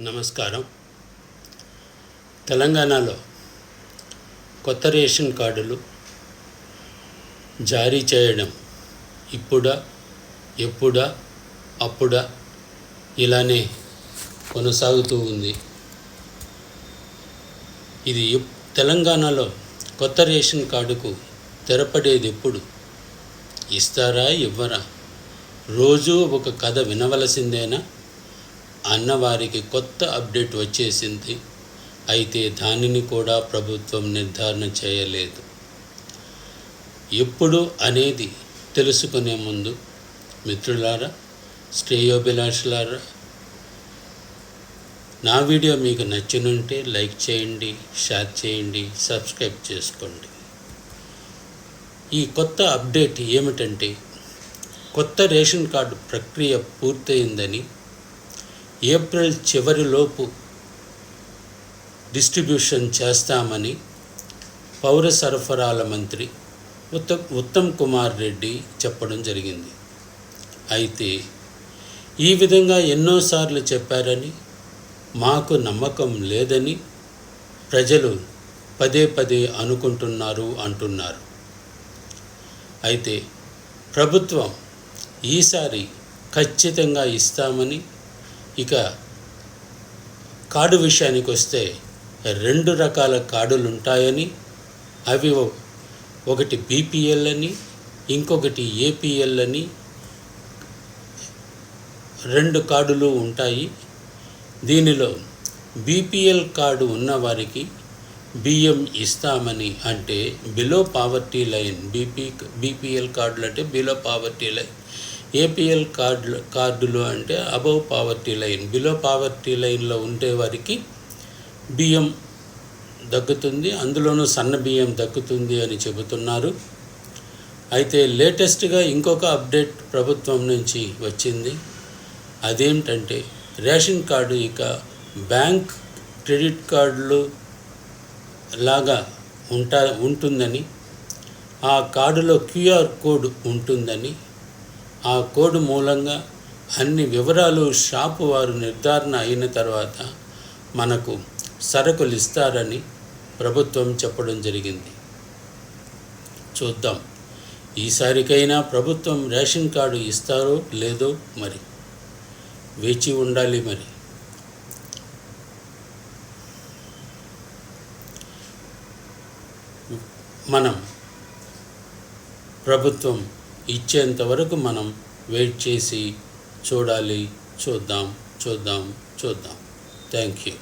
నమస్కారం. తెలంగాణలో కొత్త రేషన్ కార్డులు జారీ చేయడం ఇప్పుడా ఎప్పుడా అప్పుడా ఇలానే కొనసాగుతూ ఉంది. ఇది తెలంగాణలో కొత్త రేషన్ కార్డుకు తెరపడేది ఎప్పుడు? ఇస్తారా ఇవ్వరా? రోజూ ఒక కథ వినవలసిందేనా? అన్నవారికి కొత్త అప్డేట్ వచ్చేసింది. అయితే దానిని కూడా ప్రభుత్వం నిర్ధారణ చేయలేదు. ఎప్పుడు అనేది తెలుసుకునే ముందు మిత్రులారా శ్రేయోభిలాషులారా నా వీడియో మీకు నచ్చినుంటే లైక్ చేయండి షేర్ చేయండి సబ్స్క్రైబ్ చేసుకోండి. ఈ కొత్త అప్డేట్ ఏమిటంటే కొత్త రేషన్ కార్డు ప్రక్రియ పూర్తయిందని ఏప్రిల్ చివరిలోపు డిస్ట్రిబ్యూషన్ చేస్తామని పౌర సరఫరాల మంత్రి ఉత్త ఉత్తమ్ కుమార్ రెడ్డి చెప్పడం జరిగింది. అయితే ఈ విధంగా ఎన్నోసార్లు చెప్పారని మాకు నమ్మకం లేదని ప్రజలు పదే పదే అనుకుంటున్నారు అంటున్నారు. అయితే ప్రభుత్వం ఈసారి ఖచ్చితంగా ఇస్తామని ఇక కార్డు విషయానికి వస్తే రెండు రకాల కార్డులు ఉంటాయని అవి ఒకటి బీపీఎల్ అని ఇంకొకటి ఏపీఎల్ అని రెండు కార్డులు ఉంటాయి. దీనిలో బీపీఎల్ కార్డు ఉన్నవారికి బియ్యం ఇస్తామని అంటే below poverty line BP BPL కార్డులు అంటే బిలో పావర్టీ లైన్ ఏపీఎల్ కార్డులు కార్డులు అంటే above poverty line below poverty లైన్లో ఉండే వారికి బియ్యం దక్కుతుంది అందులోనూ సన్న బియ్యం దక్కుతుంది అని చెబుతున్నారు. అయితే లేటెస్ట్గా ఇంకొక అప్డేట్ ప్రభుత్వం నుంచి వచ్చింది. అదేంటంటే రేషన్ కార్డు ఇక బ్యాంక్ క్రెడిట్ కార్డులు లాగా ఉంటా ఉంటుందని ఆ కార్డులో క్యూఆర్ కోడ్ ఉంటుందని ఆ కోడ్ మూలంగా అన్ని వివరాలు షాపు వారు నిర్ధారణ అయిన తర్వాత మనకు సరుకులు ఇస్తారని ప్రభుత్వం చెప్పడం జరిగింది. చూద్దాం. ఈసారికైనా ప్రభుత్వం రేషన్ కార్డు ఇస్తారో లేదో మరి. వేచి ఉండాలి మరి. మనం ప్రభుత్వం ఇచ్చేంత వరకు మనం వెయిట్ చేసి చూడాలి. చూద్దాం చూద్దాం చూద్దాం. Thank you